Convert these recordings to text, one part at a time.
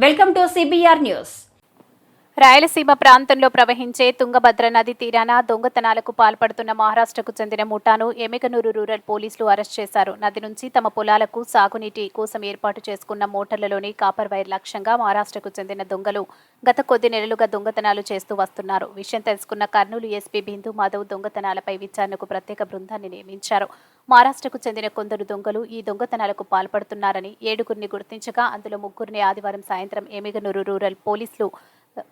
Welcome to CBR news Rayalaseema ప్రాంతంలో ప్రవహించే తుంగభద్ర నది తీరాన దొంగతనాలకు పాల్పడుతున్న మహారాష్ట్రకు చెందిన ముఠాను ఎమిగనూరు రూరల్ పోలీసులు అరెస్ట్ చేశారు. నది నుంచి తమ పొలాలకు సాగునీటి కోసం ఏర్పాటు చేసుకున్న మోటార్లలోని కాపర్ వైర్ లక్ష్యంగా మహారాష్ట్రకు చెందిన దొంగలు గత కొద్ది నెలలుగా దొంగతనాలు చేస్తూ వస్తున్నారు. విషయం తెలుసుకున్న కర్నూలు ఎస్పీ బిందు మాధవ్ దొంగతనాలపై విచారణకు ప్రత్యేక బృందాన్ని నియమించారు. మహారాష్ట్రకు చెందిన కొందరు దొంగలు ఈ దొంగతనాలకు పాల్పడుతున్నారని ఏడుగురిని గుర్తించగా అందులో ముగ్గురిని ఆదివారం సాయంత్రం ఎమిగనూరు రూరల్ పోలీసులు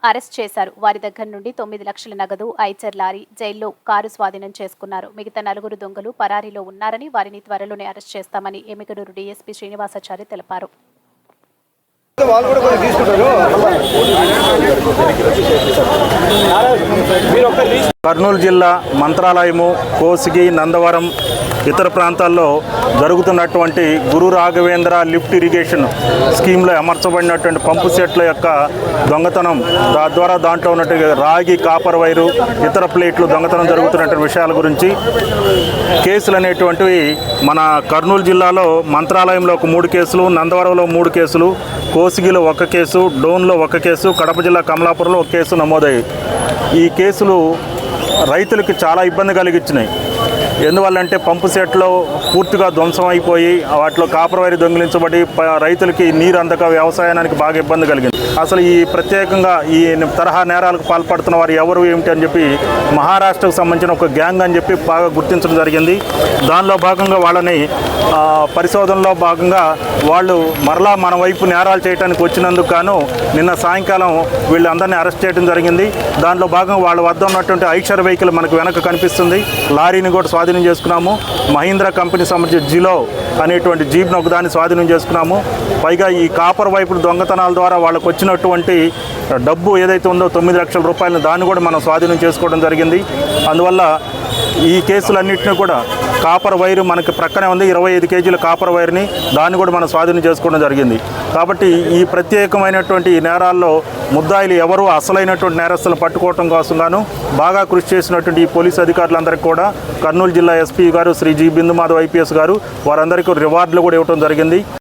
అరెస్ట్ చేశారు. వారి దగ్గర నుండి తొమ్మిది లక్షల నగదు ఐచర్ లారీ జైల్లో కారు స్వాధీనం చేసుకున్నారు. మిగతా నలుగురు దొంగలు పరారీలో ఉన్నారని వారిని త్వరలోనే అరెస్ట్ చేస్తామని ఎమిగనూరు డీఎస్పీ శ్రీనివాసాచారి తెలిపారు. వాళ్ళు కూడా కొంచెం తీసుకుంటారు. మీరు కర్నూలు జిల్లా మంత్రాలయము కోసిగి నందవరం ఇతర ప్రాంతాల్లో జరుగుతున్నటువంటి గురు రాఘవేంద్ర లిఫ్ట్ ఇరిగేషన్ స్కీమ్లో అమర్చబడినటువంటి పంపు సెట్ల యొక్క దొంగతనం తద్వారా దాంట్లో ఉన్నటువంటి రాగి కాపర్ వైరు ఇతర ప్లేట్లు దొంగతనం జరుగుతున్నటువంటి విషయాల గురించి కేసులు అనేటువంటివి మన కర్నూలు జిల్లాలో మంత్రాలయంలో ఒక మూడు కేసులు నందవరంలో మూడు కేసులు కోసిగిలో ఒక కేసు డోన్లో ఒక కేసు కడప జిల్లా కమలాపురంలో ఒక కేసు నమోదయ్యాయి. ఈ కేసులు రైతులకు చాలా ఇబ్బంది కలిగించినాయి. ఎందువల్లంటే పంపు సెట్లో పూర్తిగా ధ్వంసం అయిపోయి వాటిలో కాపర్ వైరు దొంగిలించబడి రైతులకి నీరు అందక వ్యవసాయానికి బాగా ఇబ్బంది కలిగింది. అసలు ఈ ప్రత్యేకంగా ఈ తరహా నేరాలకు పాల్పడుతున్న వారు ఎవరు ఏమిటి అని చెప్పి మహారాష్ట్రకు సంబంధించిన ఒక గ్యాంగ్ అని చెప్పి బాగా గుర్తించడం జరిగింది. దానిలో భాగంగా వాళ్ళని పరిశోధనలో భాగంగా వాళ్ళు మరలా మన వైపు నేరాలు చేయడానికి వచ్చినందుకు గాను నిన్న సాయంకాలం వీళ్ళందరినీ అరెస్ట్ చేయడం జరిగింది. దాంట్లో భాగంగా వాళ్ళ వద్ద ఉన్నటువంటి ఐక్షర్ వెహికల్ మనకు వెనక కనిపిస్తుంది. లారీని కూడా స్వాధీనం స్వాధీనం చేసుకున్నాము. మహీంద్రా కంపెనీ సంబంధించిన జిలో అనేటువంటి జీప్ను ఒకదాన్ని స్వాధీనం చేసుకున్నాము. పైగా ఈ కాపర్ వైపు దొంగతనాల ద్వారా వాళ్ళకు వచ్చినటువంటి డబ్బు ఏదైతే ఉందో తొమ్మిది లక్షల రూపాయలను దాన్ని కూడా మనం స్వాధీనం చేసుకోవడం జరిగింది. అందువల్ల ఈ కేసులన్నింటినీ కూడా కాపర్ వైరు మనకి ప్రక్కనే ఉంది. ఇరవై ఐదు కేజీల కాపర్ వైర్ని దాన్ని కూడా మనం స్వాధీనం చేసుకోవడం జరిగింది. కాబట్టి ఈ ప్రత్యేకమైనటువంటి ఈ నేరాల్లో ముద్దాయిలు ఎవరు? అసలైనటువంటి నేరస్తులను పట్టుకోవడం కోసం గాను బాగా కృషి చేసినటువంటి ఈ పోలీసు అధికారులందరికీ కూడా కర్నూలు జిల్లా ఎస్పీ గారు శ్రీ జి బిందు మాధవ్ ఐపీఎస్ గారు వారందరికీ రివార్డులు కూడా ఇవ్వడం జరిగింది.